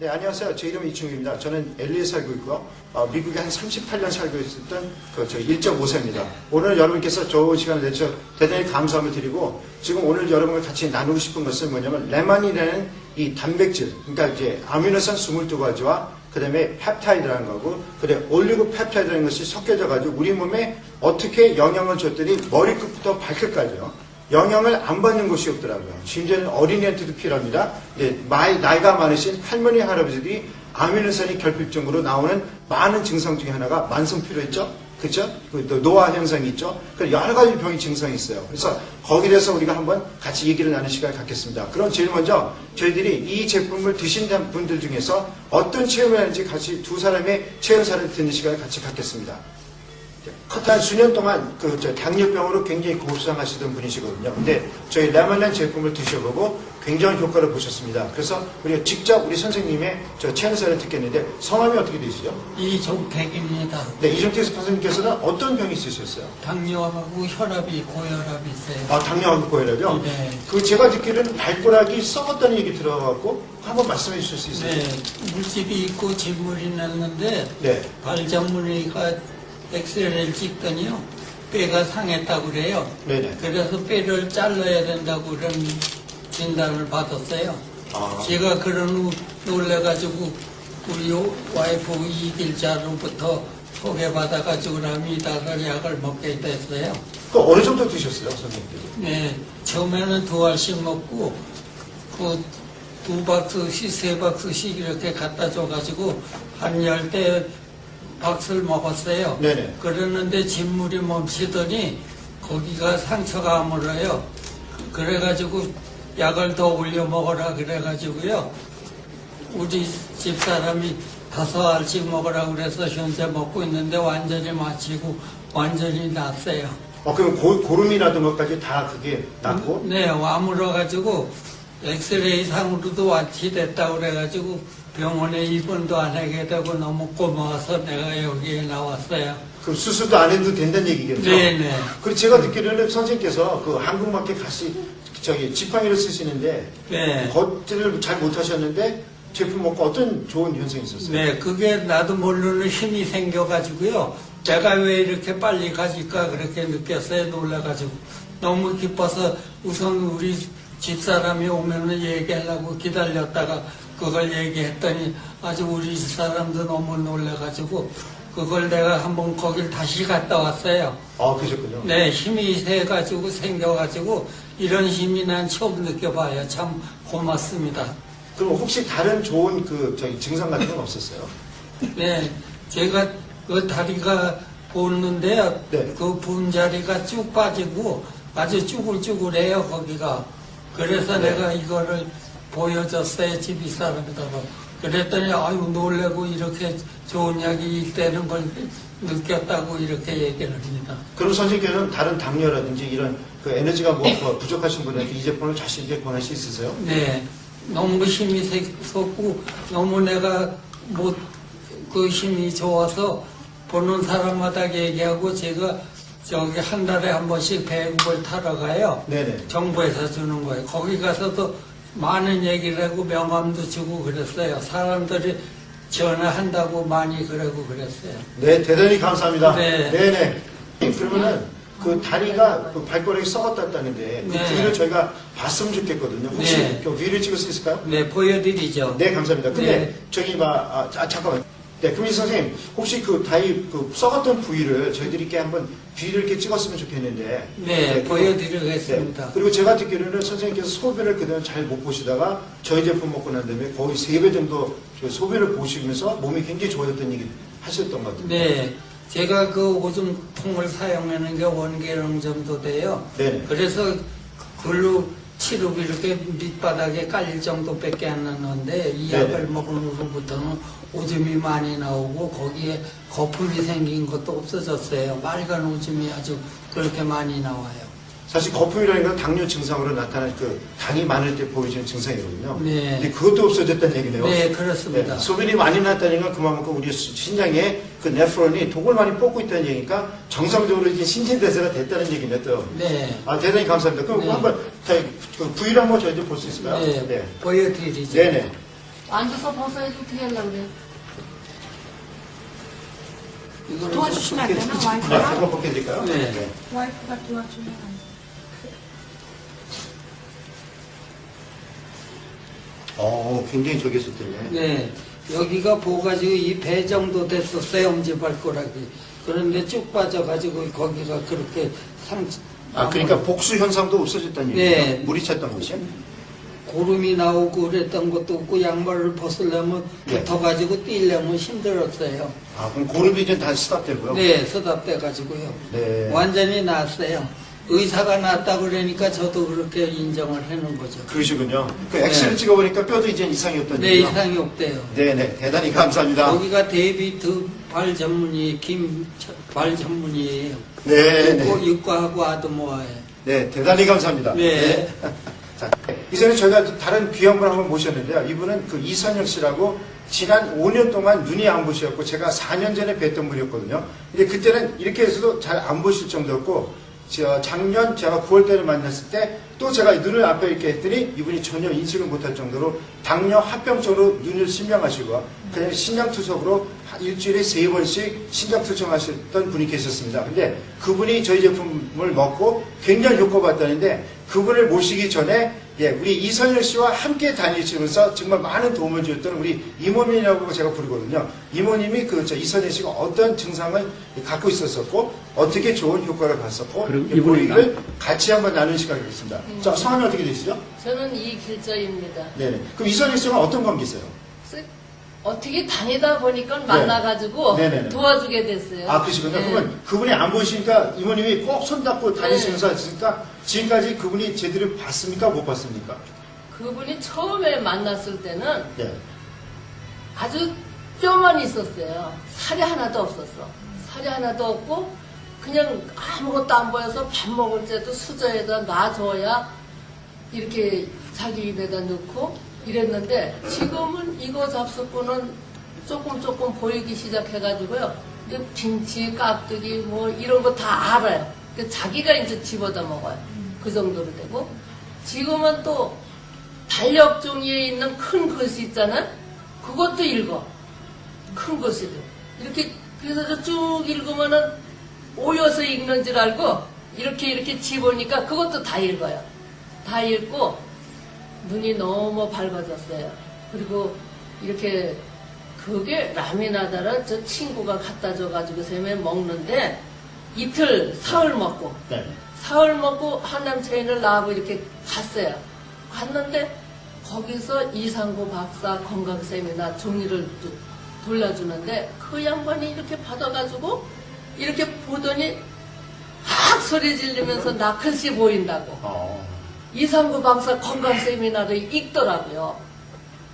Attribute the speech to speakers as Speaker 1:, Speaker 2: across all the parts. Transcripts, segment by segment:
Speaker 1: 네, 안녕하세요. 제 이름은 이충규입니다. 저는 LA에 살고 있고요. 어, 미국에 한 38년 살고 있었던 그, 저 1.5세입니다. 오늘 여러분께서 좋은 시간을 내주셔서 대단히 감사함을 드리고 지금 오늘 여러분과 같이 나누고 싶은 것은 뭐냐면 레만이라는 이 단백질, 그러니까 이제 아미노산 22가지와 그 다음에 펩타이드라는 거고, 그다음에 올리고 펩타이드라는 것이 섞여져 가지고 우리 몸에 어떻게 영향을 줬더니 머리끝부터 발끝까지요. 영향을 안 받는 곳이 없더라고요. 심지어는 어린이한테도 필요합니다. 네, 마이, 나이가 많으신 할머니, 할아버지들이 아미노산이 결핍증으로 나오는 많은 증상 중에 하나가 만성 피로 있죠? 그죠? 그또 노화 현상이 있죠? 그 여러 가지 병이 증상이 있어요. 그래서 거기에 대해서 우리가 한번 같이 얘기를 나누는 시간을 갖겠습니다. 그럼 제일 먼저 저희들이 이 제품을 드신 분들 중에서 어떤 체험을 하는지 같이 두 사람의 체험사를 듣는 시간을 같이 갖겠습니다. 한 수년 동안 그저 당뇨병으로 굉장히 고생하시던 분이시거든요. 근데 저희 레몬란 제품을 드셔보고 굉장히 효과를 보셨습니다. 그래서 우리가 직접 우리 선생님의 저 체험사를 듣겠는데 성함이 어떻게 되시죠?
Speaker 2: 이종택입니다.
Speaker 1: 네, 이정태 선생님께서는 어떤 병이 있으셨어요?
Speaker 2: 당뇨하고 혈압이 고혈압이 있어요.
Speaker 1: 아, 당뇨하고 고혈압이요?
Speaker 2: 네.
Speaker 1: 그 제가 듣기로는 발가락이 썩었다는 얘기 들어갖고 한번 말씀해 주실 수 있어요?
Speaker 2: 네, 물집이 있고 진물이 났는데
Speaker 1: 네.
Speaker 2: 발전문의가 엑스레이를 찍더니요. 뼈가 상했다고 그래요.
Speaker 1: 네네.
Speaker 2: 그래서 뼈를 잘라야 된다고 그런 진단을 받았어요.
Speaker 1: 아.
Speaker 2: 제가 그런 후 놀래가지고 우리 와이프 이길자로부터 소개받아가지고 라미다를 약을 먹게 됐어요.
Speaker 1: 그 어느 정도 드셨어요, 선생님께서?
Speaker 2: 네, 처음에는 두 알씩 먹고 그 두 박스씩 세 박스씩 이렇게 갖다 줘가지고 한 열 대 박스를 먹었어요.
Speaker 1: 네네.
Speaker 2: 그러는데 진물이 멈추더니 거기가 상처가 아물어요. 그래가지고 약을 더 올려 먹어라 그래가지고요. 우리 집 사람이 다섯 알씩 먹으라 그래서 현재 먹고 있는데 완전히 마치고 완전히 났어요.
Speaker 1: 어, 그럼 고, 고름이라든가까지 다 그게 낫고?
Speaker 2: 네, 아물어가지고 엑스레이 상으로도 완치됐다고 그래가지고 병원에 입원도 안 하게 되고 너무 고마워서 내가 여기에 나왔어요.
Speaker 1: 그럼 수술도 안 해도 된다는 얘기겠죠?
Speaker 2: 네네.
Speaker 1: 그리고 제가 듣기로는 선생님께서 그 한국마켓 가시 저기 지팡이를 쓰시는데
Speaker 2: 네.
Speaker 1: 걷지를 잘 못하셨는데 제품 먹고 어떤 좋은 현상이 있었어요?
Speaker 2: 네, 그게 나도 모르는 힘이 생겨가지고요. 내가 왜 이렇게 빨리 가질까 그렇게 느꼈어요. 놀라가지고. 너무 기뻐서 우선 우리 집사람이 오면은 얘기하려고 기다렸다가 그걸 얘기했더니 아주 우리 집사람도 너무 놀라가지고 그걸 내가 한번 거길 다시 갔다 왔어요.
Speaker 1: 아, 그러셨군요.
Speaker 2: 네, 힘이 세가지고 생겨가지고 이런 힘이 난 처음 느껴봐요. 참 고맙습니다.
Speaker 1: 그럼 혹시 다른 좋은 그 저기 증상 같은 건 없었어요?
Speaker 2: 네, 제가 그 다리가 붓는데요.
Speaker 1: 네.
Speaker 2: 그 분자리가 쭉 빠지고 아주 쭈글쭈글해요, 거기가. 그래서
Speaker 1: 네.
Speaker 2: 내가 이거를 보여줬어요, 집이 사람에다가. 그랬더니 아유 놀래고 이렇게 좋은 약이 있다는 걸 느꼈다고 이렇게 얘기를 합니다.
Speaker 1: 그럼 선생님께서는 다른 당뇨라든지 이런 그 에너지가 뭐, 뭐 부족하신 분들한테 이 제품을 자신있게 권할 수 있으세요?
Speaker 2: 네, 너무 힘이 섰고 너무 내가 못 그 힘이 좋아서 보는 사람마다 얘기하고 제가 저기 한 달에 한 번씩 배급을 타러 가요.
Speaker 1: 네네.
Speaker 2: 정부에서 주는 거예요. 거기 가서도 많은 얘기를 하고 명함도 주고 그랬어요. 사람들이 전화한다고 많이 그러고 그랬어요.
Speaker 1: 네, 대단히 감사합니다.
Speaker 2: 네.
Speaker 1: 네네. 그러면은 그 다리가 그 발가락이 썩었다는데 그
Speaker 2: 네.
Speaker 1: 부위를 저희가 봤으면 좋겠거든요. 혹시
Speaker 2: 네.
Speaker 1: 그 위를 찍을 수 있을까요?
Speaker 2: 네, 보여드리죠.
Speaker 1: 네, 감사합니다. 근데
Speaker 2: 네.
Speaker 1: 저기 막 아, 자, 잠깐만. 네, 금희 선생님 혹시 그 다리 그 썩었던 부위를 저희들이 이렇게 한번 뒤를 이렇게 찍었으면 좋겠는데.
Speaker 2: 네,
Speaker 1: 그리고-
Speaker 2: 보여드리겠습니다.
Speaker 1: 네. 그리고 제가 듣기로는 선생님께서 소변을 그동안 잘 못 보시다가 저희 제품 먹고 난 다음에 거의 세 배 정도 그 소변을 보시면서 몸이 굉장히 좋아졌다는 얘기 하셨던 것 같아요.
Speaker 2: 네, 제가 그 오줌통을 사용하는 게 원계령 정도 돼요.
Speaker 1: 네네.
Speaker 2: 그래서 글로 치료비 이렇게 밑바닥에 깔릴 정도밖에 안 나는데 이
Speaker 1: 네네.
Speaker 2: 약을 먹은 후부터는 오줌이 많이 나오고 거기에 거품이 생긴 것도 없어졌어요. 빨간 오줌이 아주 그렇게 많이 나와요.
Speaker 1: 사실 거품이라는 건 당뇨 증상으로 나타나는 그 당이 많을 때 보이는 증상이거든요.
Speaker 2: 네.
Speaker 1: 근데 그것도 없어졌다는 얘기네요.
Speaker 2: 네, 그렇습니다.
Speaker 1: 네, 소변이 많이 났다는 건 그만큼 우리 신장에 그 네프론이 독을 많이 뽑고 있다는 얘기니까 정상적으로 이제 신진대사가 됐다는 얘기네 또.
Speaker 2: 네,
Speaker 1: 아 대단히 감사합니다. 그럼
Speaker 2: 네.
Speaker 1: 한번 저희 그 부위를 한번 저희들 볼수 있을까요?
Speaker 2: 네, 보여드리죠.
Speaker 1: 네네.
Speaker 3: 앉아서 벗어야지 어떻게 하려고 그래.
Speaker 2: 이거는
Speaker 4: 도와주시면 안 되나?
Speaker 1: 네,
Speaker 4: 와이프가?
Speaker 1: 한번 벗겨드릴까요?
Speaker 2: 네.
Speaker 4: 와이프가 도와주면 안 돼.
Speaker 1: 어, 굉장히 저기 있었대요.
Speaker 2: 네, 여기가 보가지고 이 배 정도 됐었어요, 엄지발가락이. 그런데 쭉 빠져가지고 거기가 그렇게 상,
Speaker 1: 아, 그러니까 복수 현상도 없어졌다는
Speaker 2: 네.
Speaker 1: 얘기예요. 물이 찼던 곳이.
Speaker 2: 고름이 나오고 그랬던 것도 없고 양말을 벗으려면
Speaker 1: 네.
Speaker 2: 붙어가지고 뛰려면 힘들었어요.
Speaker 1: 아, 그럼 고름이 이제 다 스탑되고요.
Speaker 2: 네, 서답돼가지고요.
Speaker 1: 네.
Speaker 2: 완전히 나았어요. 의사가 낫다고 그러니까 저도 그렇게 인정을 해놓은 거죠.
Speaker 1: 그러시군요. 그 엑스를
Speaker 2: 네.
Speaker 1: 찍어보니까 뼈도 이제 이상이 없다는
Speaker 2: 네,
Speaker 1: 얘기요.
Speaker 2: 이상이 없대요.
Speaker 1: 네네, 대단히 감사합니다.
Speaker 2: 여기가 데이비드 발 전문의, 김발 전문의예요.
Speaker 1: 네, 네.
Speaker 2: 육과하고 아드모아예요.
Speaker 1: 네, 대단히 감사합니다.
Speaker 2: 네.
Speaker 1: 자, 이전에 저희가 또 다른 귀한 분 한번 모셨는데요. 이분은 그 이선혁 씨라고 지난 5년 동안 눈이 안 보셨고 제가 4년 전에 뵀던 분이었거든요. 근데 그때는 이렇게 해서도 잘 안 보실 정도였고 저 작년 제가 9월 달에 만났을 때 또 제가 눈을 앞에 이렇게 했더니 이분이 전혀 인식을 못할 정도로 당뇨 합병증으로 눈을 신명하시고 그냥 신장투석으로 한 일주일에 세 번씩 신장투석하셨던 분이 계셨습니다. 근데 그분이 저희 제품을 먹고 굉장히 효과받다는데 그분을 모시기 전에 예, 우리 이선일 씨와 함께 다니시면서 정말 많은 도움을 주었던 우리 이모님이라고 제가 부르거든요. 이모님이 그 저 이선일 씨가 어떤 증상을 갖고 있었었고 어떻게 좋은 효과를 봤었고
Speaker 5: 그럼
Speaker 1: 이
Speaker 5: 이분이랑-
Speaker 1: 를 같이 한번 나누는 시간이겠습니다. 자, 성함이 어떻게 되시죠?
Speaker 3: 저는 이길자입니다.
Speaker 1: 네네. 그럼 이선일 씨와 어떤 관계세요?
Speaker 3: 어떻게 다니다 보니까 만나가지고
Speaker 1: 네. 네네네.
Speaker 3: 도와주게 됐어요.
Speaker 1: 아, 그러시군요.
Speaker 3: 네.
Speaker 1: 그러면 그분이 안 보시니까 이모님이 꼭 손잡고 다니시면서 하시니까 지금까지 그분이 제대로 봤습니까? 못 봤습니까?
Speaker 3: 그분이 처음에 만났을 때는
Speaker 1: 네.
Speaker 3: 아주 뼈만 있었어요. 살이 하나도 없었어. 살이 하나도 없고 그냥 아무것도 안 보여서 밥 먹을 때도 수저에다 놔줘야 이렇게 자기 입에다 넣고 이랬는데 지금은 이거 잡수고는 조금 조금 보이기 시작해가지고요. 김치, 깍두기 뭐 이런 거 다 알아요. 그 자기가 이제 집어다 먹어요. 그 정도로 되고 지금은 또 달력 종이에 있는 큰 글씨 있잖아요. 그것도 읽어. 큰 글씨도. 이렇게, 그래서 저쭉 읽으면은 오여서 읽는 줄 알고 이렇게 이렇게 집으니까 그것도 다 읽어요. 다 읽고 눈이 너무 밝아졌어요. 그리고 이렇게 그게 라미나다를 저 친구가 갖다 줘가지고 쌤에 먹는데 이틀 사흘 먹고
Speaker 1: 네.
Speaker 3: 사흘 먹고 한남 체인을 나하고 이렇게 갔어요. 갔는데 거기서 이상구 박사 건강 세미나 종이를 또 돌려주는데 그 양반이 이렇게 받아가지고 이렇게 보더니 막 소리 지르면서 나클시 보인다고
Speaker 1: 어.
Speaker 3: 이상구 박사 건강 세미나를 읽더라고요.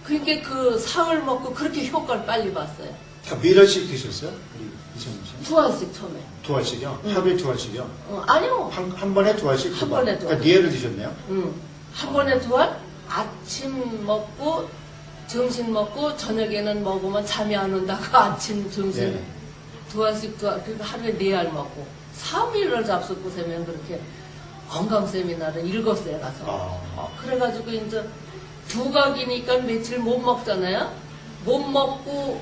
Speaker 3: 그러니까 그 사흘 먹고 그렇게 효과를 빨리 봤어요.
Speaker 1: 다몇 알씩 드셨어요? 이선일 씨?
Speaker 3: 두 알씩 처음에.
Speaker 1: 두 알씩이요? 하루에 두 알씩이요?
Speaker 3: 어, 아니요.
Speaker 1: 한, 한 번에 두 알씩?
Speaker 3: 한
Speaker 1: 두 번.
Speaker 3: 번에 두
Speaker 1: 그러니까
Speaker 3: 알.
Speaker 1: 네 알을 드셨네요?
Speaker 3: 응. 한 번에 두 알? 아침 먹고, 점심 먹고, 저녁에는 먹으면 잠이 안 온다고 아침, 점심
Speaker 1: 네.
Speaker 3: 두 알씩 두 알, 그러니까 하루에 네 알 먹고, 3일을 잡수고 세면 그렇게 건강 세미나를 읽었어요, 가서.
Speaker 1: 아.
Speaker 3: 그래가지고 이제 두각이니까 며칠 못 먹잖아요? 못 먹고,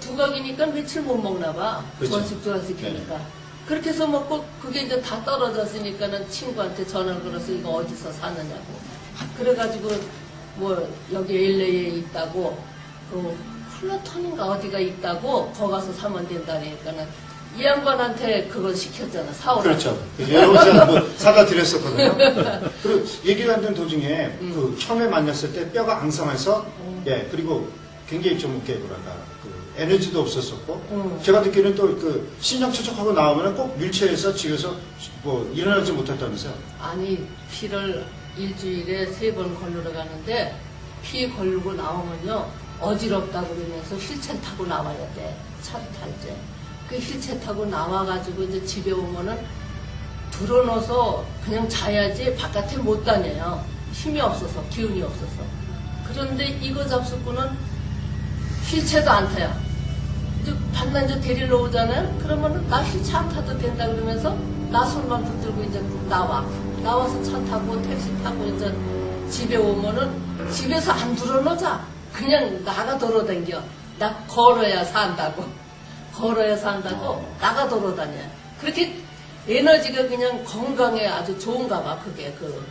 Speaker 3: 두각이니까 며칠 못 먹나 봐.
Speaker 1: 그렇죠.
Speaker 3: 두 알씩 두 알씩 하니까. 그렇게 해서 먹고 그게 이제 다 떨어졌으니까는 친구한테 전화를 걸어서 이거 어디서 사느냐고. 그래가지고 뭐 여기 LA에 있다고 그 플라톤인가 어디가 있다고 거 가서 사면 된다 그러니까는 이 양반한테 그걸 시켰잖아 사오라고.
Speaker 1: 그렇죠. 여러 번 제가 뭐 사다 드렸었거든요. 그리고 얘기를 하는 도중에
Speaker 3: 음.
Speaker 1: 그 처음에 만났을 때 뼈가 앙상해서 예 그리고 굉장히 좀 이렇게 뭐랄까 그 에너지도 없었었고
Speaker 3: 음.
Speaker 1: 제가 듣기는 또 그 신장 초촉하고 나오면은 꼭 윌체에서 집에서 뭐 일어나지 못했다면서요.
Speaker 3: 아니 피를 일주일에 세 번 걸르러 가는데 피 걸고 나오면요 어지럽다고 그러면서 휠체어 타고 나와야 돼 차를 탈 때. 그 휠체어 타고 나와가지고 이제 집에 오면은 들어넣어서 그냥 자야지 바깥에 못 다녀요. 힘이 없어서 기운이 없어서. 그런데 이거 잡수고는 휠체어도 안 타요. 이제 반나 이제 데리러 오잖아요. 그러면은 나 휠체어 안 타도 된다 그러면서 나 손만 붙들고 이제 나와. 나와서 차 타고 택시 타고 이제 집에 오면은 집에서 안 들어놓자. 그냥 나가 돌아다녀. 나 걸어야 산다고. 걸어야 산다고
Speaker 1: 어.
Speaker 3: 나가 돌아다녀. 그렇게 에너지가 그냥 건강에 아주 좋은가 봐. 그게 그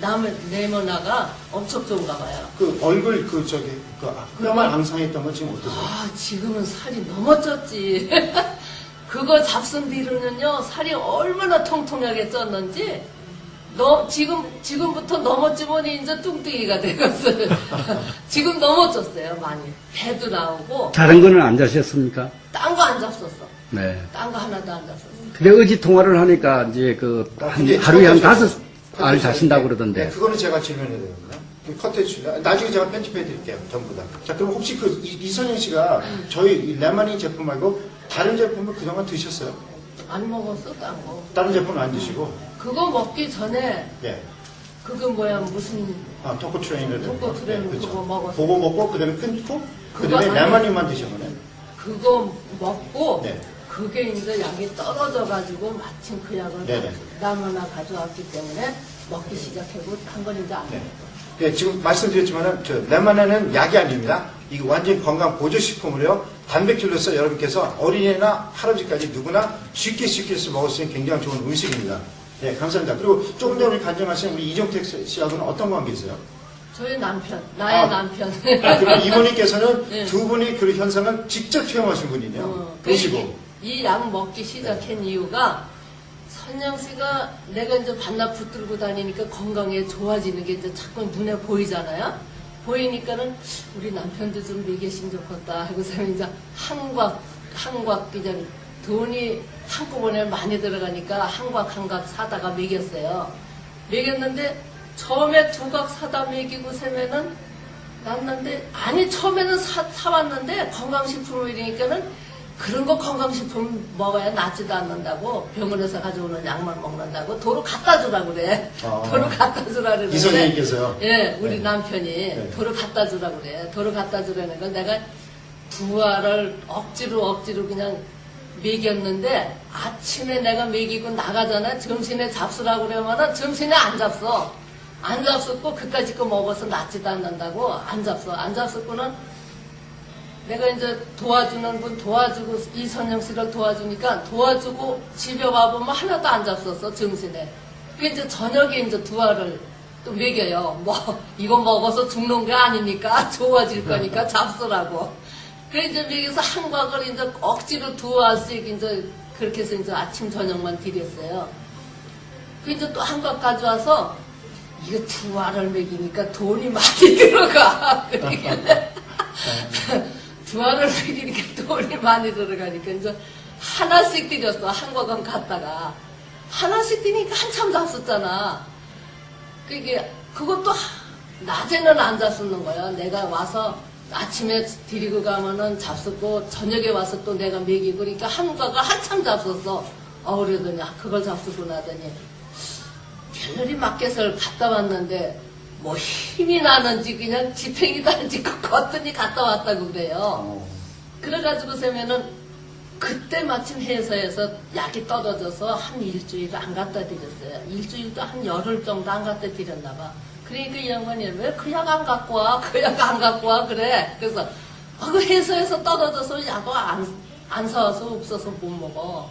Speaker 3: 남의 내면화가 엄청 좋은가 봐요.
Speaker 1: 그 얼굴 그 저기 그 아, 뼈만 앙상했던 건 지금 어떠세요?
Speaker 3: 아, 지금은 살이 너무 쪘지. 그거 잡순 뒤로는요, 살이 얼마나 통통하게 쪘는지, 너, 지금, 지금부터 넘어찌면 이제 뚱뚱이가 되겠어요. 지금 넘어졌어요, 많이. 배도 나오고,
Speaker 5: 다른 거는 안 자셨습니까?
Speaker 3: 딴 거 안 잡섰어.
Speaker 5: 네.
Speaker 3: 딴 거 하나도 안 잡섰어.
Speaker 5: 근데 어제 통화를 하니까 이제 그
Speaker 1: 아,
Speaker 5: 한-
Speaker 1: 근데
Speaker 5: 하루에 한
Speaker 1: 커트해주-
Speaker 5: 다섯 알 자신다고
Speaker 1: 네,
Speaker 5: 그러던데.
Speaker 1: 그거는 제가 질문해야 되거든요. 커트해 주시면 나중에 제가 편집해 드릴게요. 전부 다. 자, 그럼 혹시 그 이- 이선영 씨가 저희 이 레마니 제품 말고 다른 제품을 그동안 드셨어요?
Speaker 3: 안 먹었어, 딴 거.
Speaker 1: 다른 제품은 안 드시고.
Speaker 3: 그거 먹기 전에,
Speaker 1: 예.
Speaker 3: 그거 뭐야, 무슨,
Speaker 1: 아, 토코 트레이너를.
Speaker 3: 토코 트레이너 그거 먹었어요.
Speaker 1: 그거 먹고 그다음에 끊고
Speaker 3: 그거
Speaker 1: 그다음에
Speaker 3: 아니-
Speaker 1: 레마니만 드셔보네.
Speaker 3: 그거 먹고
Speaker 1: 네.
Speaker 3: 그게 이제 약이 떨어져 가지고 마침 그 약을
Speaker 1: 네네.
Speaker 3: 남 하나 가져왔기 때문에 먹기 시작하고 한 건 이제 안
Speaker 1: 네. 예, 지금 말씀드렸지만은 저 레마네는 약이 아닙니다. 이거 완전 건강 보조식품으로요. 단백질로서 여러분께서 어린이나 할아버지까지 누구나 쉽게 쉽게 해서 먹을 수 있는 굉장히 좋은 음식입니다. 네, 감사합니다. 그리고 조금 전에 간증하신 우리 이정택 씨하고는 어떤 관계세요?
Speaker 3: 저희 남편, 나의
Speaker 1: 아.
Speaker 3: 남편.
Speaker 1: 아, 그럼 이분께서는
Speaker 3: 네.
Speaker 1: 두 분이 그 현상을 직접 체험하신 분이네요.
Speaker 3: 어,
Speaker 1: 보시고.
Speaker 3: 이약 먹기 시작한 이유가 선영 씨가 내가 이제 반납 붙들고 다니니까 건강에 좋아지는 게 이제 자꾸 눈에 보이잖아요. 보이니까는 우리 남편도 좀 먹이시면 좋겠다 하고서 이제 한곽 한곽 그냥 돈이 한꺼번에 많이 들어가니까 한 곽 한 곽 사다가 먹였어요. 먹였는데 처음에 두각 사다 먹이고 세면은 났는데 아니 처음에는 사, 사왔는데 건강식품을 이러니까는 그런 거 건강식품 먹어야 낫지도 않는다고 병원에서 가져오는 약만 먹는다고 도로 갖다 주라 그래
Speaker 1: 아.
Speaker 3: 도로 갖다 주라 그러는데
Speaker 1: 이선생님께서요?
Speaker 3: 예 우리
Speaker 1: 네.
Speaker 3: 남편이
Speaker 1: 네.
Speaker 3: 도로 갖다 주라 그래 도로 갖다 주라는 걸 내가 두 알을 억지로 억지로 그냥 먹였는데 아침에 내가 먹이고 나가잖아. 점심에 잡수라고 그러면은 점심에 안 잡숴. 안 잡숫고 그까짓 거 먹어서 낫지도 않는다고 안 잡숴. 안 잡숫고는 내가 이제 도와주는 분 도와주고 이선영 씨를 도와주니까 도와주고 집에 와보면 하나도 안 잡섰어 점심에. 그 이제 저녁에 이제 두 알을 또 먹여요. 뭐 이거 먹어서 죽는 게 아니니까? 좋아질 거니까 잡수라고 그 이제 먹여서 한 곽을 이제 억지로 두 알씩 이제 그렇게 해서 이제 아침 저녁만 드렸어요. 그 이제 또 한곽 가져와서 이거 두 알을 먹이니까 돈이 많이 들어가. 두 알을 먹이니까 돈이 많이 들어가니까 이제 하나씩 드렸어. 한 곽은 갔다가. 하나씩 드니까 한참 잡섰잖아. 그게 그것도 하- 낮에는 안 잡수는 거야. 내가 와서 아침에 데리고 가면은 잡수고 저녁에 와서 또 내가 먹이고 그러니까 한가가 한참 잡섰어. 어 그러더니 아, 그걸 잡수고 나더니 갤러리 마켓을 갔다 왔는데 뭐 힘이 나는지 그냥 안 짚고 걷더니 갔다 왔다고 그래요.
Speaker 1: 어.
Speaker 3: 그래가지고 세면은 그때 마침 회사에서 약이 떨어져서 한 일주일 안 갖다 드렸어요. 일주일도 한 열흘 정도 안 갖다 드렸나 봐. 그러니까 이 양반이 왜그약안 갖고 와? 그약안 갖고 와? 그래. 그래서 아, 그 회사에서 떨어져서 약을 안, 안 사와서 없어서 못 먹어.